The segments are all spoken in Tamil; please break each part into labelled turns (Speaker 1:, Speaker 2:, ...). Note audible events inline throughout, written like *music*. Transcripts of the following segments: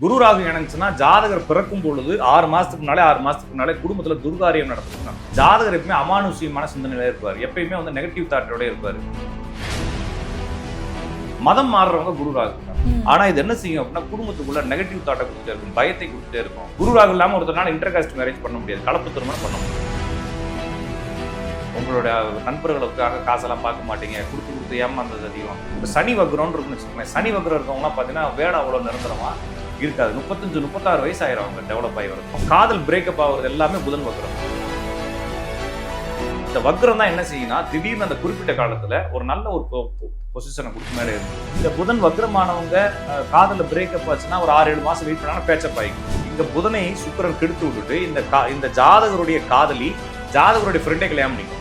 Speaker 1: குரு ராகு இணைஞ்சுன்னா ஜாதகர் பிறக்கும் பொழுது ஆறு மாசத்துக்கு முன்னாலே ஆறு மாசத்துக்கு முன்னாலே குடும்பத்துல துர்காரியம் நடத்தும் ஜாதகர் எப்பயுமே அமானுஷ்யமான சிந்தனையில இருப்பார். எப்பயுமே வந்து நெகட்டிவ் தாட்டோட இருப்பார். மதம் மாறுறவங்க குரு ராகு. ஆனா இது என்ன செய்யும் அப்படின்னா குடும்பத்துக்குள்ள நெகட்டிவ் தாட்டை கொடுத்துட்டே இருக்கும். பயத்தை கொடுத்துட்டே இருக்கும். குரு ராகு இல்லாம ஒருத்தனால இன்டர்காஸ்ட் மேரேஜ் பண்ண முடியாது. கலப்பு திருமணம் பண்ண முடியாது. உங்களோட நண்பர்களுக்காக காசெல்லாம் பார்க்க மாட்டீங்க. கொடுத்து கொடுத்து ஏமாந்தது அதிகம். இப்போ சனி வக்ரம்னு இருக்குன்னு வச்சுக்கோங்களேன். சனி வக்ரம் இருக்கவங்கலாம் பார்த்தீங்கன்னா வேடம் அவ்வளோ நிரந்தரமா இருக்காது. முப்பத்தஞ்சு முப்பத்தாறு வயசு ஆயிரும் அவங்க டெவலப் ஆகி வரும் காதல் பிரேக்கப் ஆகுறது எல்லாமே புதன் வக்ரம். இந்த வக்ரம் தான் என்ன செய்யும்னா திடீர்னு அந்த குறிப்பிட்ட காலத்துல ஒரு நல்ல ஒரு பொசிஷனை கொடுக்க மேலே இருக்கும் இந்த புதன் வக்ரமானவங்க காதல பிரேக்கப் ஆச்சுன்னா ஒரு ஆறு ஏழு மாசம் வெயிட் பண்ணாலும் பேச்சப் ஆகிக்கும் இந்த புதனை சுக்கரன் கெடுத்து விட்டுட்டு இந்த கா- இந்த ஜாதகருடைய காதலி ஜாதகருடைய ஃப்ரெண்டை கல்யாணம் பண்ணிக்கும்.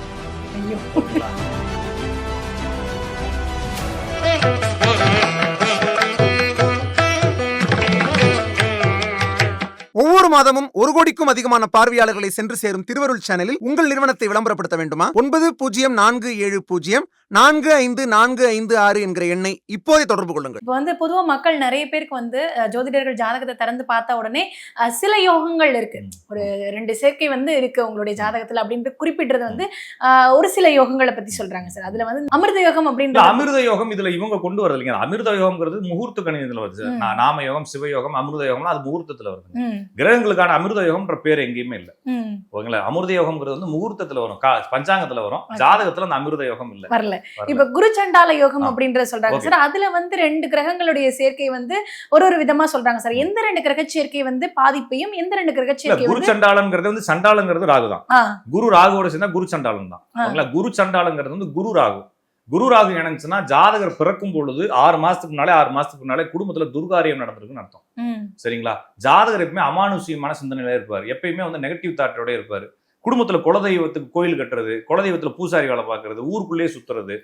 Speaker 2: மாதமும் ஒரு கோடிக்கும் அதிகமான பார்வையாளர்களை சென்று சேரும் திருவருள் சேனலில் உங்கள் நிறுவனத்தை விளம்பரப்படுத்த வேண்டுமா? ஒன்பது பூஜ்ஜியம் நான்கு ஏழு பூஜ்ஜியம் நான்கு ஐந்து நான்கு ஐந்து ஆறு என்கிற எண்ணை இப்போதே தொடர்பு கொள்ளுங்கள்.
Speaker 3: இப்போ வந்து பொதுவா மக்கள் நிறைய பேருக்கு வந்து ஜோதிடர்கள் ஜாதகத்தை திறந்து பார்த்த உடனே சில யோகங்கள் இருக்கு. ஒரு ரெண்டு சேர்க்கை வந்து இருக்கு உங்களுடைய ஜாதகத்துல அப்படின்ட்டு குறிப்பிடுறது வந்து ஒரு சில யோகங்களை பத்தி சொல்றாங்க சார். அதுல வந்து அமிர்த யோகம்
Speaker 1: இல்ல
Speaker 3: அப்படின்றது
Speaker 1: அமிர்த யோகம் இதுல இவங்க கொண்டு வரது இல்லைங்க. அமிர்த யோகம்ங்கிறது முகூர்த்த கணிதத்துல வருது. நாம யோகம் சிவயோகம் அமிர்த யோகம்னா அது முகூர்த்தத்துல வருது
Speaker 3: ம்,
Speaker 1: கிரகங்களுக்கான அமிர்த யோகம்ன்ற பேர் எங்கேயுமே இல்ல. ஓகேங்களா? அமிர்த யோகம்ங்கிறது வந்து முகூர்த்தத்துல வரும். பஞ்சாங்கத்துல வரும். ஜாதகத்துல அந்த அமிர்த யோகம் இல்ல.
Speaker 3: வரல. இப்ப குருச்சண்டால யோகம்
Speaker 1: ஆ.
Speaker 3: அப்படின்ற சொல்றாங்க. சார். அதுல வந்து ரெண்டு கிரகங்களுடைய சேர்க்கை வந்து ஒரு ஒரு விதமா சொல்றாங்க சார். எந்த ரெண்டு கிரக சேர்க்கை வந்து பாதிப்பையும் எந்த ரெண்டு கிரக சேர்க்கை
Speaker 1: குரு
Speaker 3: வந்து
Speaker 1: சண்டாளங்கிறது வந்து சண்டாளங்கிறது ராகு தான் குரு ராகுவோட சேர்ந்தா குரு சண்டாளம் தான் குரு சண்டாளங்கிறது வந்து குரு ராகு. குரு ராகு இணைஞ்சுன்னா ஜாதகர் பிறக்கும் பொழுது ஆறு மாசத்துக்கு முன்னாலே ஆறு மாசத்துக்கு முன்னாலே குடும்பத்துல துர்காரியம் நடந்திருக்குன்னு அர்த்தம். சரிங்களா? ஜாதகர் எப்பயுமே அமானுஷ்யமான சிந்தனையில இருப்பார். எப்பயுமே வந்து நெகட்டிவ் தாட்டோட இருப்பார். குடும்பத்துல குலதெய்வத்துக்கு கோயில் கட்டுறது குலதெய்வத்துல பூசாரி வேலை பார்க்கறது ஊருக்குள்ளேயே சுத்துறது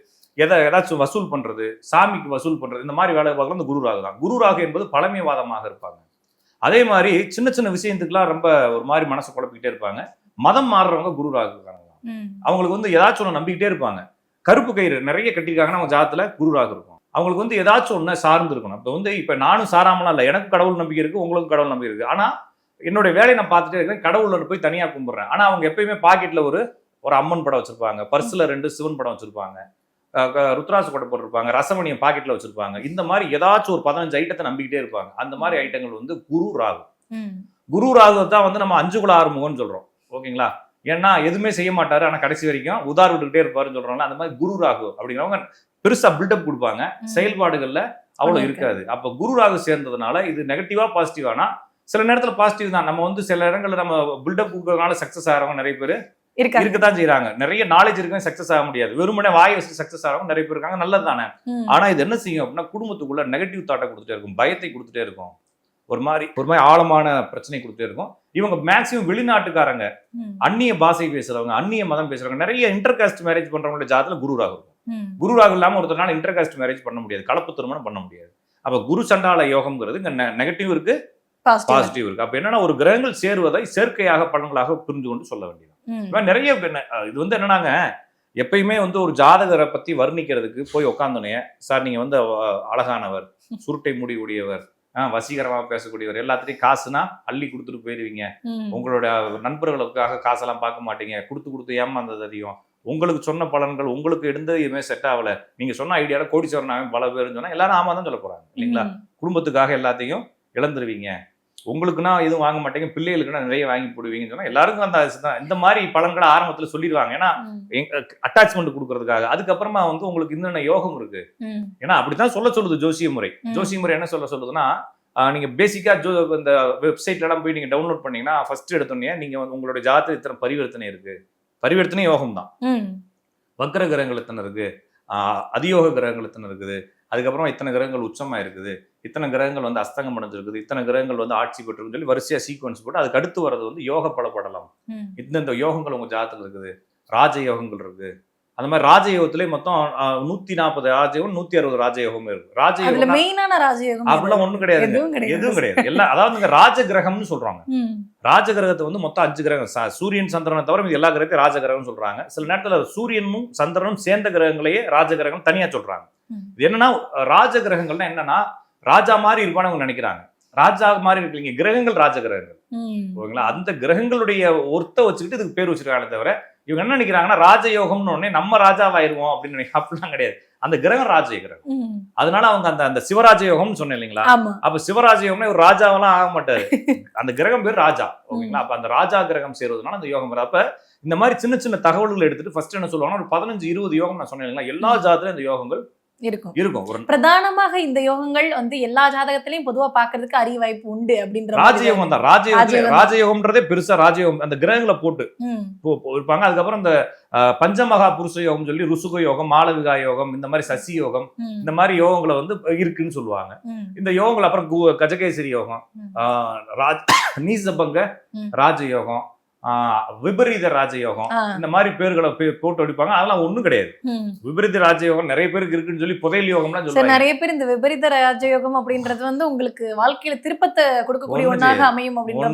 Speaker 1: எதை ஏதாச்சும் வசூல் பண்றது சாமிக்கு வசூல் பண்றது இந்த மாதிரி வேலை பார்க்கறது இந்த குரு ராகு தான். குரு ராகு என்பது பழமைவாதமாக இருப்பாங்க. அதே மாதிரி சின்ன சின்ன விஷயத்துக்குலாம் ரொம்ப ஒரு மாதிரி மனசை குழப்பிக்கிட்டே இருப்பாங்க. மதம் மாறுறவங்க குரு ராகு அவங்களுக்கு வந்து ஏதாச்சும் ஒன்று நம்பிக்கிட்டே இருப்பாங்க. கருப்பு கயிறு நிறைய கட்டியிருக்காங்கன்னா அவங்க ஜாதத்துல குருராக இருக்கும். அவங்களுக்கு வந்து ஏதாச்சும் ஒன்று சார்ந்து இருக்கணும். இப்போ வந்து இப்போ நானும் சாராமலாம் இல்லை எனக்கு கடவுள் நம்பிக்கை இருக்கு உங்களுக்கு கடவுள் நம்பிக்கை இருக்கு. ஆனா என்னுடைய வேலையை நான் பார்த்துட்டே இருக்கேன் கடவுள்ல போய் தனியா கும்பிடுறேன். ஆனா அவங்க எப்பயுமே பாக்கெட்ல ஒரு ஒரு அம்மன் படம் வச்சிருப்பாங்க பர்ஸ்ல ரெண்டு சிவன் படம் வச்சிருப்பாங்க ருத்ராட்ச கொடை போட்டிருப்பாங்க ரசமணியம் பாக்கெட்ல வச்சிருப்பாங்க. இந்த மாதிரி ஏதாச்சும் ஒரு பதினஞ்சு ஐட்டத்தை நம்பிக்கிட்டே இருப்பாங்க. அந்த மாதிரி ஐட்டங்கள் வந்து குரு ராகு. குரு ராகு தான் வந்து நம்ம அஞ்சு குல ஆறுமுகம்னு சொல்றோம். ஓகேங்களா? ஏன்னா எதுவுமே செய்ய மாட்டாரு. ஆனா கடைசி வரைக்கும் உதார் விட்டுக்கிட்டே இருப்பாருன்னு சொல்றாங்க அந்த மாதிரி குரு ராகு அப்படிங்கிறவங்க பெருசா பில்டப் கொடுப்பாங்க. செயல்பாடுகள்ல அவ்வளவு இருக்காது. அப்ப குரு ராகு சேர்ந்ததுனால இது நெகட்டிவா பாசிட்டிவானா சில நேரத்துல பாசிட்டிவ் தான். நம்ம வந்து சில இடங்கள்ல நம்ம பில்டப் கொடுக்கறதுனால சக்சஸ் ஆகிறவங்க நிறைய பேர் இருக்கத்தான் செய்றாங்க. நிறைய நாலேஜ் இருக்கவங்க சக்சஸ் ஆக முடியாது. வெறுமனே வாய் வச்சு சக்சஸ் ஆகிறவங்க நிறைய பேர் இருக்காங்க. நல்லது தானே ஆனா இது என்ன செய்யும் அப்படின்னா குடும்பத்துக்குள்ள நெகட்டிவ் தாட்டை கொடுத்துட்டே இருக்கும். பயத்தை கொடுத்துட்டே இருக்கும். ஒரு மாதிரி ஒரு மாதிரி ஆழமான பிரச்சனை கொடுத்துட்டே இருக்கும். இவங்க மேக்சிமம் வெளிநாட்டுக்காரங்க. அந்நிய பாஷை பேசுறவங்க அந்நிய மதம் பேசுறவங்க நிறைய இன்டர் காஸ்ட் மேரேஜ் பண்றவங்களோட ஜாதத்துல குரு ராகு இருக்கும். குரு ராகு இல்லாம ஒருத்தனால இன்டர் காஸ்ட் மேரேஜ் பண்ண முடியாது. கலப்பு திருமணம் பண்ண முடியாது. அப்ப குரு சண்டால யோகம்ங்கிறது இங்க நெகட்டிவ் இருக்கு. பாசிட்டிவ் இருக்கு. அப்ப என்னன்னா ஒரு கிரகங்கள் சேருவதை செயற்கையாக பலன்களாக புரிஞ்சு கொண்டு சொல்ல வேண்டியது. நிறைய இது வந்து என்னன்னாங்க எப்பயுமே வந்து ஒரு ஜாதகரை பத்தி வர்ணிக்கிறதுக்கு போய் உட்காந்தோனே சார் நீங்க வந்து அழகானவர் சுருட்டை முடி உடையவர் வசீகரமா பேசக்கூடியவர். எல்லாத்தையும் காசுனா அள்ளி கொடுத்துட்டு போயிருவீங்க. உங்களோட நண்பர்களுக்காக காசெல்லாம் பார்க்க மாட்டீங்க. கொடுத்து கொடுத்து ஏமாந்தது அதிகம். உங்களுக்கு சொன்ன பலன்கள் உங்களுக்கு எதுவுமே செட் ஆகல. நீங்க சொன்ன ஐடியால கோடீஸ்வரன் பல பேருன்னு சொன்னா எல்லாரும் ஆமா தான் சொல்ல போறாங்க இல்லைங்களா? குடும்பத்துக்காக எல்லாத்தையும் இழந்துருவீங்க. உங்களுக்குன்னா எதுவும் வாங்க மாட்டீங்க. பிள்ளைகளுக்குன்னா நிறைய வாங்கி போடுவீங்கன்னு சொன்னா எல்லாருக்கும் அந்த. இந்த மாதிரி பலன்களை ஆரம்பத்துல சொல்லிடுவாங்க. ஏன்னா அட்டாச்மெண்ட் கொடுக்கறதுக்காக. அதுக்கப்புறமா வந்து உங்களுக்கு இன்னென்ன யோகம் இருக்கு. ஏன்னா அப்படித்தான் சொல்ல சொல்லுது ஜோசிய முறை. ஜோசிய முறை என்ன சொல்ல சொல்லுதுன்னா ஆஹ், நீங்க பேசிக்கா ஜோ இந்த வெப்சைட்ல எல்லாம் போய் நீங்க டவுன்லோட் பண்ணீங்கன்னா ஃபர்ஸ்ட் எடுத்தோடனே நீங்க வந்து உங்களுடைய ஜாதகத்துல இத்தனை பரிவர்த்தனை இருக்கு. பரிவர்த்தனை யோகம் தான்.
Speaker 3: ம்,
Speaker 1: வக்ர கிரகங்கள் எத்தனை இருக்கு? ஆஹ், அதியோக கிரகங்கள் எத்தனை இருக்குது? அதுக்கப்புறம் இத்தனை கிரகங்கள் உச்சமா இருக்குது. இத்தனை கிரகங்கள் வந்து அஸ்தங்கம் அடைஞ்சிருக்குது. இத்தனை கிரகங்கள் வந்து ஆட்சி பெற்றிருக்குன்னு சொல்லி வரிசையா சீக்வன்ஸ் போட்டு அதுக்கு அடுத்து வர்றது வந்து யோக பலப்படலாம் இந்தந்த யோகங்கள் உங்க ஜாதகத்துல இருக்குது. ராஜ யோகங்கள் இருக்கு. அந்த மாதிரி ராஜயோகத்திலே மொத்தம் நூத்தி நாற்பது ராஜயோகம் நூத்தி அறுபது ராஜயோகம் இருக்கு. ராஜயோகம்
Speaker 3: மெயினான ராஜயோகம்
Speaker 1: அப்படிலாம் ஒண்ணும் கிடையாது.
Speaker 3: எதுவும் கிடையாது.
Speaker 1: எல்லாம் அதாவது ராஜ கிரகம்னு சொல்றாங்க. ராஜ கிரகத்தை வந்து மொத்தம் அஞ்சு கிரகம். சூரியன் சந்திரனை தவிர எல்லா கிரகத்தையும் ராஜ கிரகம்னு சொல்றாங்க. சில நேரத்துல சூரியனும் சந்திரனும் சேர்ந்த கிரகங்களையே ராஜ கிரகம் தனியா சொல்றாங்க. என்னன்னா ராஜ கிரகங்கள்னா என்னன்னா ராஜா மாதிரி இருப்பான்னு அவங்க நினைக்கிறாங்க. ராஜா மாதிரி இருக்கீங்க. கிரகங்கள் ராஜ கிரகங்கள். ஓகேங்களா? அந்த கிரகங்களுடைய ஒர்த்தை வச்சுக்கிட்டு இதுக்கு பேர் வச்சிருக்காங்களே தவிர இவங்க என்ன நினைக்கிறாங்கன்னா ராஜயோகம்னு உடனே நம்ம ராஜாவாயிருவோம் அப்படின்னு நினை அப்படிலாம் கிடையாது. அந்த கிரகம் ராஜ கிரகம். அதனால அவங்க அந்த அந்த சிவராஜ யோகம்னு சொன்னேன் இல்லைங்களா? அப்ப சிவராஜ யோகம்னா ஒரு ராஜாவெல்லாம் ஆக மாட்டாரு. *laughs* அந்த கிரகம் பேர் ராஜா ஓகேங்களா? அப்ப அந்த ராஜா கிரகம் சேருவதனால அந்த யோகம் அப்ப இந்த மாதிரி சின்ன சின்ன தகவல்களை எடுத்துட்டு ஃபர்ஸ்ட் என்ன சொல்லுவாங்கன்னா ஒரு பதினஞ்சு இருபது யோகம் நான் சொன்னேன் இல்லைங்களா? எல்லா ஜாதத்திலும் இந்த யோகங்கள்
Speaker 3: இருக்கும்
Speaker 1: இருக்கும்
Speaker 3: பிரதானமாக இந்த யோகங்கள் வந்து எல்லா ஜாதகத்திலையும் பொதுவா பாக்குறதுக்கு அரிய வாய்ப்பு உண்டு அப்படின்ற
Speaker 1: ராஜயோகம் தான் ராஜயோகம்
Speaker 3: ராஜயோகம்.
Speaker 1: ராஜயோகம்ன்றதே பெருசா ராஜயோகம் அந்த கிரகங்களை போட்டு இருப்பாங்க அதுக்கப்புறம் இந்த பஞ்சமகா புருஷ யோகம் சொல்லி ருசுக யோகம் மாளவிகா யோகம் இந்த மாதிரி சசி யோகம். இந்த மாதிரி யோகங்களை வந்து இருக்குன்னு சொல்லுவாங்க. இந்த யோகங்கள் அப்புறம் கஜகேசரி யோகம் ராஜ் நீசபங்க. ராஜயோகம் விபரீத ராஜயோகம். இந்த மாதிரி பேர்களை போட்டு அடிப்பாங்க. அதெல்லாம் ஒண்ணும் கிடையாது. விபரீத ராஜயோகம் நிறைய பேருக்கு இருக்குன்னு சொல்லி புதையல் யோகம்லாம் சொல்லுவாங்க.
Speaker 3: நிறைய பேர் இந்த விபரீத ராஜயோகம் அப்படின்றது வந்து உங்களுக்கு வாழ்க்கையில திருப்பத்தை கொடுக்கக்கூடிய
Speaker 1: செய்யாது.
Speaker 3: அமையும் அப்படின்ற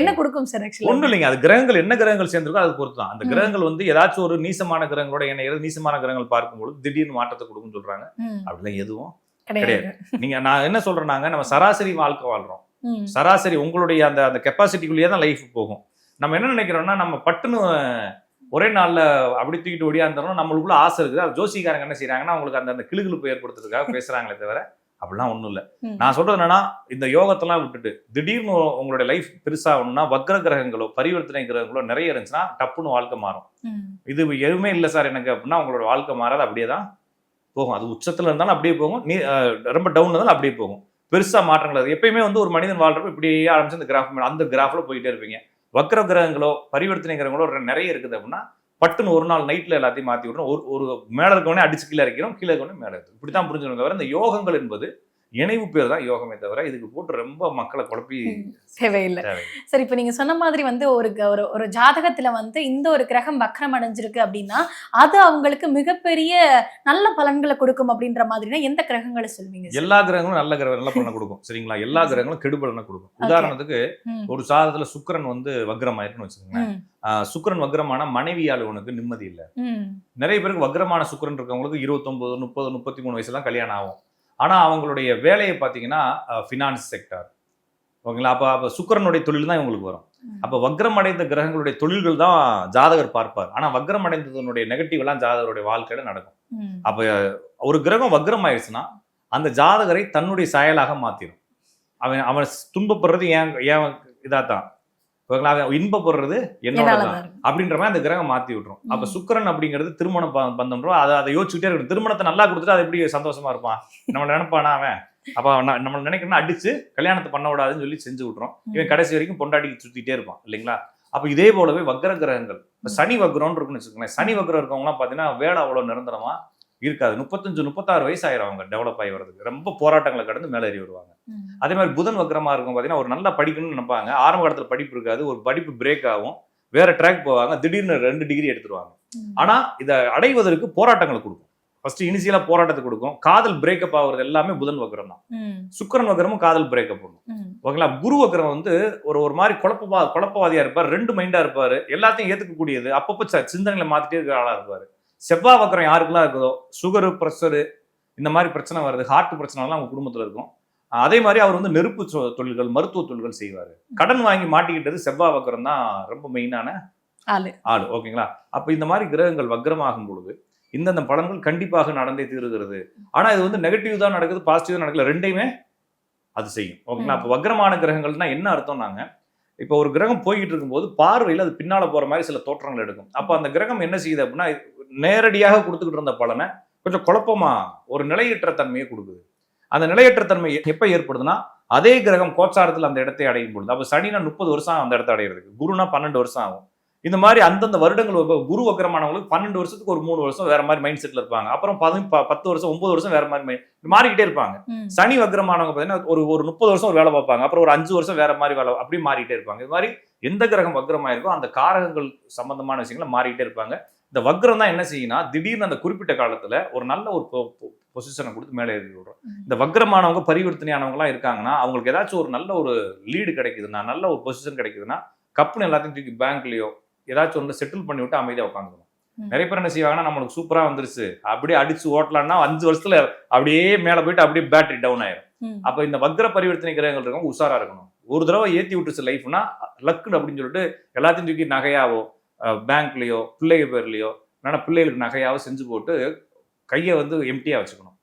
Speaker 3: என்ன கொடுக்கும் சார்
Speaker 1: ஒண்ணும் இல்லைங்க. அது கிரகங்கள் என்ன கிரகங்கள் சேர்ந்திருக்கோ அது பொறுத்து தான் அந்த. கிரகங்கள் வந்து ஏதாச்சும் ஒரு நீசமான கிரகங்களோட இணையிறது நீசமான கிரகங்கள் பார்க்கும்போது திடீர்னு மாற்றத்தை கொடுக்கும்னு சொல்றாங்க. அப்படிலாம் எதுவும்
Speaker 3: கிடையாது.
Speaker 1: நீங்க நான் என்ன சொல்றேன்னாங்க நம்ம சராசரி வாழ்க்கை வாழ்றோம். சராசரி உங்களுடைய அந்த அந்த கெப்பாசிட்டிக்குள்ளேயே தான் லைஃப் போகும். நம்ம என்ன நினைக்கிறோம்னா நம்ம பட்டுன்னு ஒரே நாள்ல அப்படி தூக்கிட்டு ஓடியாந்துறோம் நம்மளுக்குள்ள ஆசை இருக்குது. அது ஜோசிக்காரங்க என்ன செய்றாங்கன்னா அவங்களுக்கு அந்த அந்த கிளுகிழுப்பு ஏற்படுத்துறதுக்காக பேசுறாங்களே தவிர அப்படிலாம் ஒண்ணும் இல்ல. நான் சொல்றது என்னன்னா இந்த யோகத்தெல்லாம் விட்டுட்டு திடீர்னு உங்களுடைய லைஃப் பெருசாகணும்னா வக்ர கிரகங்களோ பரிவர்த்தனை கிரகங்களோ நிறைய இருந்துச்சுன்னா டப்புன்னு வாழ்க்கை மாறும். இது எதுவுமே இல்லை சார் எனக்கு அப்படின்னா உங்களோட வாழ்க்கை மாறாது அப்படியே தான் போகும். அது உச்சத்துல இருந்தாலும் அப்படியே போகும். நீ ரொம்ப டவுன் இருந்தாலும் அப்படியே போகும். பெருசாக மாற்றங்கள் அது. எப்பயுமே வந்து ஒரு மனிதன் வாழ்றப்ப இப்படியே ஆரம்பிச்சு அந்த கிராஃப் அந்த கிராஃபில் போயிட்டே இருப்பீங்க. வக்ர கிரகங்களோ பரிவர்த்தனை கிரகங்களோ நிறைய இருக்குது அப்படின்னா பட்டுன்னு ஒரு நாள் நைட்டில் எல்லாத்தையும் மாற்றி விடணும். ஒரு ஒரு மேலே இருக்கவனே அடிச்சு கீழே இறக்கிறோம் கீழே இருக்கவனே மேலே இப்படி தான் புரிஞ்சுக்கணும் தவிர இந்த யோகங்கள் என்பது இணைவு பேர் தான் யோகமே தவிர இதுக்கு போட்டு ரொம்ப மக்களை குழப்பி
Speaker 3: தேவையில்லை.
Speaker 1: தேவை
Speaker 3: சரி இப்போ நீங்க சொன்ன மாதிரி வந்து ஒரு ஒரு ஒரு ஜாதகத்துல வந்து இந்த ஒரு கிரகம் வக்ரம் அடைஞ்சிருக்கு அப்படின்னா அது அவங்களுக்கு மிகப்பெரிய நல்ல பலன்களை கொடுக்கும் அப்படின்ற மாதிரினா எந்த கிரகங்களை சொல்வீங்க?
Speaker 1: எல்லா கிரகங்களும் நல்ல கிரகம் நல்ல பலனை கொடுக்கும். சரிங்களா? எல்லா கிரகங்களும் கெடுபலனை கொடுக்கும். உதாரணத்துக்கு. ஒரு சாதத்துல சுக்கிரன் வந்து வக்ரம் ஆயிருக்குன்னு வச்சுக்கோங்களேன் சுக்கிரன் வக்ரமான மனைவியால் உனக்கு நிம்மதி இல்லை. நிறைய பேருக்கு வக்ரமான சுக்கிரன் இருக்கவங்களுக்கு இருபத்தொன்பது முப்பது முப்பத்தி மூணு வயசுல தான் கல்யாணம் ஆகும். ஆனா அவங்களுடைய வேலையை பார்த்தீங்கன்னா ஃபினான்ஸ் செக்டார் ஓகேங்களா? அப்ப அப்ப சுக்கிரனுடைய தொழில் தான் இவங்களுக்கு வரும். அப்ப வக்ரம் அடைந்த கிரகங்களுடைய தொழில்கள் தான் ஜாதகர் பார்ப்பார். ஆனா வக்ரம் அடைந்ததனுடைய நெகட்டிவ் எல்லாம் ஜாதகருடைய வாழ்க்கையில நடக்கும். அப்ப ஒரு கிரகம் வக்ரம் ஆயிடுச்சுன்னா அந்த ஜாதகரை தன்னுடைய செயலாக மாத்திரும். அவன் அவன் துன்பப்படுறது ஏன் ஏன் இதா தான் ஓகேங்களா? அவன் இன்பப்படுறது என்னோட தான். அப்படின்ற மாதிரி அந்த கிரகம் மாத்தி விட்டுரும். அப்ப. சுக்கிரன் அப்படிங்கிறது திருமண பந்தம்ன்றோம். அதை அதை யோசிச்சுட்டே இருக்கணும். திருமணத்தை நல்லா கொடுத்துட்டு அது எப்படி சந்தோஷமா இருப்பான்? நம்மள நினைப்பானா அவன்? அப்ப நம்ம நினைக்கணும்னா அடிச்சு கல்யாணத்தை பண்ண விடாதுன்னு சொல்லி செஞ்சு விட்டுரும். இவன் கடைசி வரைக்கும் பொண்டாட்டிக்கு சுத்திட்டே இருப்பான். இல்லைங்களா? அப்ப இதே போலவே வக்ர கிரகங்கள். இப்ப சனி வக்ரம்னு இருக்குன்னு வச்சுக்கோங்களேன். சனி வக்ரம் இருக்கவங்கலாம் பாத்தீங்கன்னா வேலை அவ்வளவு நிரந்தரமா இருக்காது. முப்பத்தஞ்சு முப்பத்தாறு வயசு ஆயிரும் அவங்க டெவலப் ஆகி வரதுக்கு ரொம்ப போராட்டங்களை கடந்து மேலே ஏறி வருவாங்க. அதே மாதிரி புதன் வக்ரமா இருக்கும் பாத்தீங்கன்னா ஒரு நல்லா படிக்கணும்னு நினைப்பாங்க. ஆரம்ப காலத்துல படிப்பு இருக்காது. ஒரு படிப்பு பிரேக் ஆகும். வேற ட்ராக் போவாங்க. திடீர்னு ரெண்டு டிகிரி எடுத்துருவாங்க. ஆனா இதை அடைவதற்கு போராட்டங்களை கொடுக்கும். ஃபர்ஸ்ட் இனிஷியலா போராட்டத்தை கொடுக்கும். காதல் பிரேக்கப் ஆகுறது எல்லாமே புதன் வக்ரம் தான். சுக்கிரன் வக்ரமும் காதல் பிரேக்கப் பண்ணும். ஓகேங்களா? குரு வக்ரம் வந்து ஒரு ஒரு மாதிரி குழப்பவா குழப்பவாதியா இருப்பார். ரெண்டு மைண்டா இருப்பாரு. எல்லாத்தையும் ஏத்துக்கக்கூடியது. அப்பப்போ சிந்தனைகளை மாத்திட்டே இருக்கிற ஆளா இருப்பாரு. செவ்வாய் வக்ரம் யாருக்கெல்லாம் இருக்குதோ? சுகரு ப்ரெஷரு இந்த மாதிரி பிரச்சனை வருது. ஹார்ட் பிரச்சனைலாம் அவங்க குடும்பத்துல இருக்கும். அதே மாதிரி அவர் வந்து நெருப்பு தொழில்கள் மருத்துவ தொழில்கள் செய்வார். கடன் வாங்கி மாட்டிக்கிட்டது செவ்வாய் வக்ரம் தான் ரொம்ப மெயினான
Speaker 3: ஆளு.
Speaker 1: ஆள் ஓகேங்களா? அப்ப இந்த மாதிரி கிரகங்கள் வக்ரமாகும் பொழுது இந்தந்த பலன்கள் கண்டிப்பாக நடந்தே தீருகிறது. ஆனா இது வந்து நெகட்டிவ் தான் நடக்குது பாசிட்டிவ் தான் நடக்கல ரெண்டையுமே அது செய்யும் ஓகேங்களா? அப்ப வக்ரமான கிரகங்கள்னா என்ன அர்த்தம்னாங்க இப்போ ஒரு கிரகம் போய்கிட்டு இருக்கும்போது பார்வையில் அது பின்னால போற மாதிரி சில தோற்றங்கள் எடுக்கும். அப்ப அந்த கிரகம் என்ன செய்யுது அப்படின்னா நேரடியாக கொடுத்துக்கிட்டு இருந்த பலனை கொஞ்சம் குழப்பமா ஒரு நிலையற்ற தன்மையை கொடுக்குது. அந்த நிலையற்ற தன்மை எப்ப ஏற்படுதுன்னா அதே கிரகம் கோச்சாரத்தில் அந்த இடத்தை அடையும் பொழுது. அப்ப சனினா முப்பது வருஷம் அந்த இடத்த அடையிறதுக்கு குருனா பன்னெண்டு வருஷம் ஆகும். இந்த மாதிரி அந்தந்த வருடங்கள் குரு வக்கரமானவங்களுக்கு பன்னெண்டு வருஷத்துக்கு ஒரு மூணு வருஷம் வேற மாதிரி மைண்ட் செட்ல இருப்பாங்க. அப்புறம் பத்து வருஷம் ஒன்பது வருஷம் வேற மாதிரி mind- மாறிக்கிட்டே இருப்பாங்க. சனி வக்ரமானவங்க பார்த்தீங்கன்னா ஒரு ஒரு முப்பது வருஷம் ஒரு வேலை பார்ப்பாங்க. அப்புறம் ஒரு அஞ்சு வருஷம் வேற மாதிரி வேலை அப்படி மாறிட்டே இருப்பாங்க. இது மாதிரி எந்த கிரகம் வக்ரமாயிருக்கோ அந்த காரகங்கள் சம்பந்தமான விஷயங்களை மாறிட்டே இருப்பாங்க. இந்த வக்ரம் தான் என்ன செய்யும்னா திடீர்னு அந்த குறிப்பிட்ட காலத்துல ஒரு நல்ல ஒரு பொசிஷனை கொடுத்து மேலே ஏறி விடுறோம். இந்த வக்ரமானவங்க பரிவர்த்தனையானவங்கலாம் இருக்காங்கன்னா அவங்களுக்கு ஏதாச்சும் ஒரு நல்ல ஒரு லீடு கிடைக்குதுன்னா நல்ல ஒரு பொசிஷன் கிடைக்குதுன்னா கப்புன்னு எல்லாத்தையும் தூக்கி பேங்க்லயோ ஏதாச்சும் ஒன்று செட்டில் பண்ணி விட்டு அமைதியாக உட்காந்துக்கணும். நிறைய பேர் என்ன செய்வாங்கன்னா நம்மளுக்கு சூப்பரா வந்துருச்சு அப்படியே அடிச்சு ஓட்டலாம்னா அஞ்சு வருஷத்துல அப்படியே மேல போயிட்டு அப்படியே பேட்டரி டவுன் ஆயிரும்
Speaker 3: ம்.
Speaker 1: அப்ப இந்த வக்ர பரிவர்த்தனை கிரகங்கள் இருக்கவங்க உஷாரா இருக்கணும் ஒரு தடவை ஏத்தி விட்டுச்சு லைஃப்னா லக்குன்னு அப்படின்னு சொல்லிட்டு எல்லாத்தையும் தூக்கி நகையாவோ பேங்க்லயோ பிள்ளைங்க பேர்லயோ இல்லைன்னா பிள்ளைகளுக்கு நகையாவோ செஞ்சு போட்டு கையை வந்து எம்டியா வச்சுக்கணும்.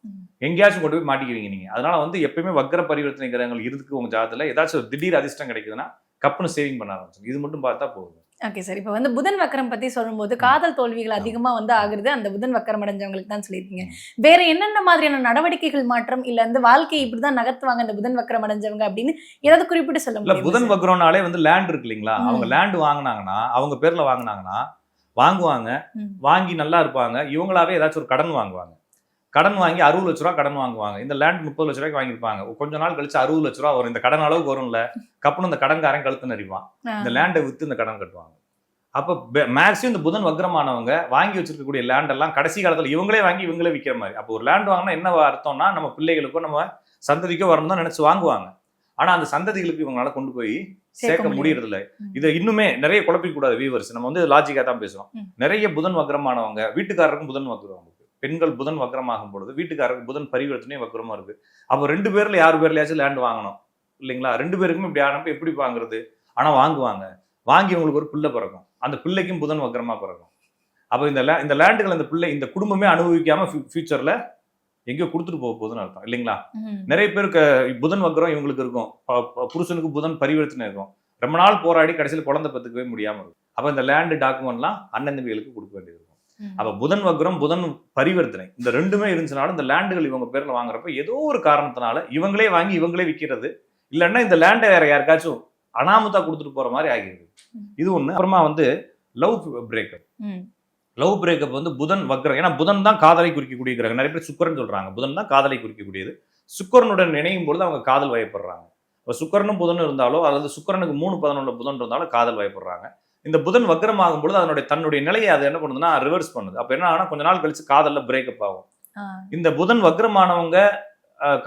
Speaker 1: எங்கேயாச்சும் கொண்டு போய் மாட்டிக்குவீங்க நீங்க. அதனால வந்து எப்பயுமே வக்ர பரிவர்த்தனை கிரகங்கள் இருக்கு உங்க ஜாதத்துல ஏதாச்சும் ஒரு திடீர் அதிர்ஷ்டம் கிடைக்குதுன்னா கப்புன்னு சேவிங் பண்ண ஆரம்பிச்சு இது மட்டும் பார்த்தா போதும்
Speaker 3: ஓகே சார் இப்போ வந்து புதன் வக்கரம் பத்தி சொல்லும்போது காதல் தோல்விகள் அதிகமா வந்து ஆகுறது அந்த புதன் வக்கரம் அடைஞ்சவங்களுக்கு தான் சொல்லியிருக்கீங்க. வேற என்னென்ன மாதிரியான நடவடிக்கைகள் மாற்றம் இல்ல வந்து வாழ்க்கையை இப்படிதான் நகர்த்துவாங்க அந்த புதன் வக்கரம் அடைஞ்சவங்க அப்படின்னு ஏதாவது குறிப்பிட்டு சொல்ல முடியும்
Speaker 1: புதன் வக்ரோனாலே வந்து லேண்ட் இருக்கு இல்லைங்களா. அவங்க லேண்ட் வாங்குனாங்கன்னா அவங்க பேர்ல வாங்குனாங்கன்னா வாங்குவாங்க. வாங்கி நல்லா இருப்பாங்க. இவங்களாவே ஏதாச்சும் ஒரு கடன் வாங்குவாங்க. கடன் வாங்கி அறுபது லட்ச ரூபா கடன் வாங்குவாங்க. இந்த லேண்ட் முப்பது லட்ச ரூபாய்க்கு வாங்கியிருப்பாங்க. கொஞ்ச நாள் கழிச்சு அறுபது லட்ச ரூபா வரும். இந்த கடன் அளவுக்கு வரும்ல. கப்புன்னு இந்த கடன்காரன் கழுத்து நடிப்பான் இந்த லேண்டை வித்து இந்த கடன் கட்டுவாங்க. அப்ப மேக்ஸிமம் இந்த புதன் வக்ரமானவங்க வாங்கி வச்சிருக்கக்கூடிய லேண்ட் எல்லாம் கடைசி காலத்துல இவங்களே வாங்கி இவங்களே விற்கிற மாதிரி. அப்போ ஒரு லேண்ட் வாங்கினா என்ன அர்த்தம்னா நம்ம பிள்ளைகளுக்கோ நம்ம சந்ததிக்கோ வரணும் தான் நினைச்சு வாங்குவாங்க. ஆனா அந்த சந்ததிகளுக்கு இவங்களால கொண்டு போய் சேர்க்க முடியறது இல்ல
Speaker 3: ம்.
Speaker 1: இதை இன்னுமே நிறைய குழப்பிக்க கூடாது வியூவர்ஸ் நம்ம வந்து லாஜிக்கா தான் பேசுறோம்.
Speaker 3: ம்.
Speaker 1: நிறைய புதன் வக்ரமானவங்க வீட்டுக்காரருக்கும் புதன் வக்ரம் அவங்களுக்கு. பெண்கள் புதன் வக்ரமாகும் பொழுது வீட்டுக்காரருக்கு புதன் பரிவர்த்தனை வக்ரமா இருக்கு. அப்போ ரெண்டு பேர்ல யார் பேர்லயாச்சும் லேண்ட் வாங்கணும். இல்லைங்களா? ரெண்டு பேருக்குமே இப்படி ஆனப்ப எப்படி வாங்குறது? ஆனா வாங்குவாங்க. வாங்கி உங்களுக்கு ஒரு பிள்ளை பிறக்கும். அந்த பிள்ளைக்கும் புதன் வக்ரமா பிறக்கும். அப்போ இந்த இந்த லேண்டுகள் அந்த பிள்ளை இந்த குடும்பமே அனுபவிக்காம ஃபியூச்சர்ல எங்கேயோ கொடுத்துட்டு போக போகுதுன்னு அர்த்தம். இல்லைங்களா. நிறைய பேருக்கு புதன் வக்ரம் இவங்களுக்கு இருக்கும். புருஷனுக்கு புதன் பரிவர்த்தனை இருக்கும். ரொம்ப நாள் போராடி கடைசியில் குழந்தை பெற்றுக்கவே முடியாம இருக்கும். அப்ப இந்த லேண்டு டாக்குமெண்ட்லாம் அண்ணன் தம்பிகளுக்கு கொடுக்க வேண்டியது இருக்கும். அப்ப புதன் வக்ரம் புதன் பரிவர்த்தனை இந்த ரெண்டுமே இருந்துச்சுனாலும் இந்த லேண்டுகள் இவங்க பேர்ல வாங்குறப்ப ஏதோ ஒரு காரணத்தினால இவங்களே வாங்கி இவங்களே விற்கிறது இல்லைன்னா இந்த லேண்டை வேற யாருக்காச்சும் அனாமத்தா கொடுத்துட்டு போற மாதிரி ஆகிடுது. இது ஒண்ணு. அப்புறமா வந்து லவ் பிரேக்கப். லவ் பிரேக்கப் வந்து புதன் வக்ரம் ஏன்னா புதன் தான் காதலை குறிக்கக்கூடிய கிரகம். நிறைய பேர் சுக்கரன் சொல்றாங்க. புதன் தான் காதலை குறிக்கக்கூடியது. சுக்கரனுடன் இணையும் பொழுது அவங்க காதல் வயப்படுறாங்க. இப்போ சுக்கரனும் புதனும் இருந்தாலோ அல்லது சுக்கரனுக்கு மூணு பதினொன்று புதன் இருந்தாலும் காதல் வயப்படுறாங்க. இந்த புதன் வக்ரமாகும் பொழுது அதனுடைய தன்னுடைய நிலையை அது என்ன பண்ணுதுன்னா ரிவர்ஸ் பண்ணுது. அப்போ என்ன ஆகுனா கொஞ்ச நாள் கழிச்சு காதல்ல பிரேக்கப் ஆகும். இந்த புதன் வக்ரமானவங்க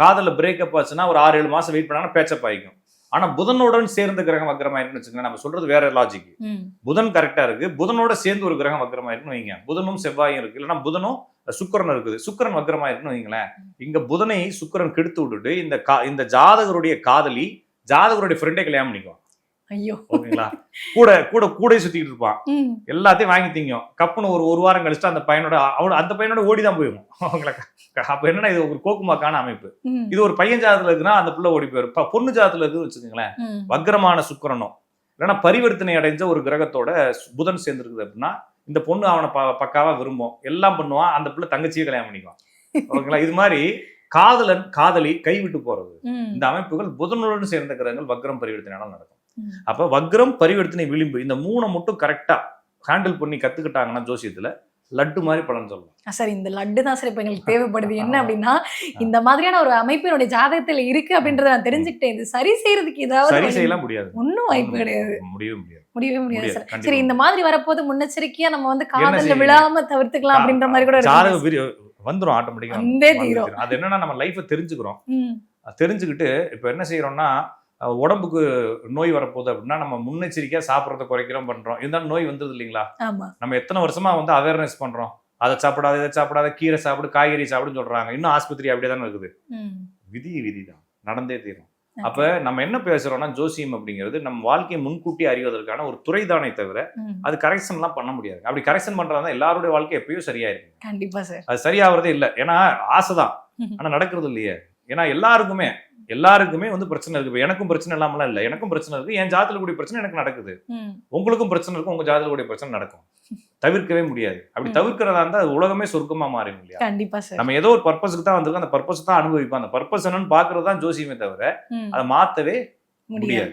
Speaker 1: காதல்ல பிரேக்கப் ஆச்சுன்னா ஒரு ஆறு ஏழு மாசம் வெயிட் பண்ணாங்கன்னா பேச்சப் ஆகிக்கும் ஆனா புதனுடன் சேர்ந்த கிரகம் வக்ரமாயிருக்குன்னு வச்சுக்கோங்க நம்ம சொல்றது வேற லாஜிக். புதன் கரெக்டா இருக்கு. புதனோட சேர்ந்து ஒரு கிரகம் வக்ரமா இருக்குன்னு வைங்க. புதனும் செவ்வாயும் இருக்கு. இல்லைன்னா புதனும் சுக்கிரன் இருக்குது. சுக்கிரன் வக்ரமா இருக்குன்னு வைங்களேன். இங்க புதனை சுக்கிரன் கெடுத்து விட்டுட்டு இந்த கா- இந்த ஜாதகருடைய காதலி ஜாதகருடைய ஃப்ரெண்டே கல்யாணம் பண்ணிக்குவான்.
Speaker 3: ஐயோ.
Speaker 1: ஓகேங்களா? கூட கூட கூட சுத்திட்டு இருப்பான். எல்லாத்தையும் வாங்கி திங்கும். கப்புன்னு ஒரு ஒரு வாரம் கழிச்சுட்டு அந்த பையனோட அவனோட அந்த பையனோட ஓடி தான் போயிடும் அவங்கள அப்ப என்னன்னா இது ஒரு கோக்குமாக்கான அமைப்பு. இது ஒரு பையன் ஜாதத்துல இருக்குன்னா அந்த பிள்ளை ஓடி போயிடும் பொண்ணு ஜாதத்துல இருக்குன்னு வச்சுக்கோங்களேன். வக்ரமான சுக்கிரனும். இல்லைன்னா பரிவர்த்தனை அடைஞ்ச ஒரு கிரகத்தோட புதன் சேர்ந்துருக்குது அப்படின்னா இந்த பொண்ணு அவனை ப- பக்காவா விரும்பும். எல்லாம் பண்ணுவான். அந்த பிள்ளை தங்கச்சியை கல்யாணம் பண்ணிக்குவான். ஓகேங்களா? இது மாதிரி காதலன் காதலி கைவிட்டு போறது. இந்த அமைப்புகள் புதனுடன் சேர்ந்த கிரகங்கள் வக்ரம் பரிவர்த்தனையால நடக்கும். அப்ப வக்ரம் பரிவர்த்தனை விளிம்பு இந்த மூணை மட்டும் கரெக்டா ஹேண்டில் பண்ணி கத்துக்கிட்டாங்கன்னா ஜோசியத்துல லட்டு மாதிரி பலன் சொல்லலாம்.
Speaker 3: சார் இந்த லட்டு தான் சார் இப்போ எங்களுக்கு தேவைப்படுது. என்ன அப்படின்னா இந்த மாதிரியான ஒரு அமைப்பு என்னுடைய ஜாதகத்துல இருக்கு அப்படின்றத நான் தெரிஞ்சுக்கிட்டேன். இது சரி செய்யறதுக்கு ஏதாவது
Speaker 1: சரி செய்யலாம் முடியாது.
Speaker 3: ஒண்ணும் வாய்ப்பு கிடையாது.
Speaker 1: முடியவே முடியாது.
Speaker 3: முடியவே முடியாது சார். சரி இந்த மாதிரி வரப்போது முன்னெச்சரிக்கையா நம்ம வந்து
Speaker 1: செய்வீங்க?
Speaker 3: விழாம தவிர்த்துக்கலாம் அப்படின்ற மாதிரி கூட
Speaker 1: ஜாதக வந்துரும் ஆட்டோமேட்டிக்கா. அது என்னன்னா நம்ம லைஃபை தெரிஞ்சுக்கிறோம். தெரிஞ்சுக்கிட்டு இப்போ என்ன செய்யறோம்னா உடம்புக்கு நோய் வரப்போகுது அப்படின்னா நம்ம முன்னெச்சரிக்கையா சாப்பிட்றத குறைக்கிறோம் பண்றோம். இருந்தாலும் நோய் வந்தது இல்லைங்களா? நம்ம எத்தனை வருஷமா வந்து அவேர்னஸ் பண்றோம். அதை சாப்பிடாத இதை சாப்பிடாத கீரை சாப்பிடு காய்கறி சாப்பிடுன்னு சொல்றாங்க. இன்னும் ஆஸ்பத்திரி அப்படியே தானே இருக்குது. விதி விதி தான் நடந்தே தீரும். அப்ப நம்ம என்ன பேசுறோம்னா ஜோசியம் அப்படிங்கிறது நம்ம வாழ்க்கையை முன்கூட்டி அறிவதற்கான ஒரு துறை தானே தவிர. அது கரெக்ஷன்லாம் பண்ண முடியாது. அப்படி கரெக்ஷன் பண்றதா எல்லாருடைய வாழ்க்கை எப்பயும் சரியாயிருக்கும்
Speaker 3: கண்டிப்பா சார்
Speaker 1: அது சரியாகிறதே இல்லை. ஏன்னா ஆசைதான்
Speaker 3: ம்ஹும்.
Speaker 1: ஆனா நடக்கிறது இல்லையே. ஏன்னா எல்லாருக்குமே எல்லாருக்குமே வந்து பிரச்சனை இருக்கு. எனக்கும் பிரச்சனை இல்லாமலாம் இல்லை. எனக்கும் பிரச்சனை இருக்கு. என் ஜாதத்துல கூடிய பிரச்சனை எனக்கு நடக்குது. உங்களுக்கும் பிரச்சனை இருக்கும். உங்க ஜாதத்துல கூடிய பிரச்சனை நடக்கும். தவிர்க்கவே முடியாது. அப்படி. தவிர்க்கிறதா இருந்தா அது உலகமே சொர்க்கமா மாறும் இல்லையா?
Speaker 3: கண்டிப்பா சார்
Speaker 1: நம்ம ஏதோ ஒரு பர்பஸ்க்கு தான் வந்திருக்கோம். அந்த பர்பஸ் தான் அனுபவிப்போம். அந்த பர்பஸ் என்னன்னு பாக்குறது தான் ஜோசியமே தவிர. அதை மாத்தவே
Speaker 3: முடியாது.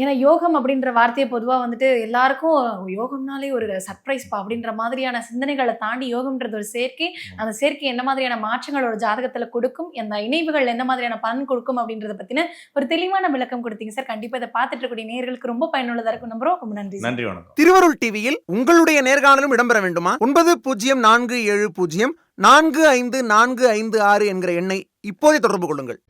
Speaker 3: ஏன்னா யோகம் அப்படின்ற வார்த்தையை பொதுவா வந்துட்டு எல்லாருக்கும் யோகம்னாலே ஒரு சர்ப்ரைஸ் பா அப்படின்ற மாதிரியான சிந்தனைகளை தாண்டி யோகம்ன்றது ஒரு சேர்க்கை. அந்த சேர்க்கை என்ன மாதிரியான மாற்றங்கள் ஒரு ஜாதகத்துல கொடுக்கும்? அந்த இணைவுகள் என்ன மாதிரியான பலன் கொடுக்கும்? அப்படின்றத பத்தின ஒரு தெளிவான விளக்கம் கொடுத்தீங்க சார். கண்டிப்பா இதை பார்த்துட்டு இருக்கக்கூடிய நேர்களுக்கு ரொம்ப பயனுள்ளதா இருக்கும் நம்புறோம். ரொம்ப நன்றி.
Speaker 1: நன்றி வணக்கம்.
Speaker 2: திருவருள் டிவியில் உங்களுடைய நேர்காணலும் இடம்பெற வேண்டுமா? ஒன்பது பூஜ்ஜியம் நான்கு ஏழு பூஜ்ஜியம் நான்கு ஐந்து நான்கு ஐந்து ஆறு என்கிற எண்ணை இப்போதே தொடர்பு கொள்ளுங்கள்.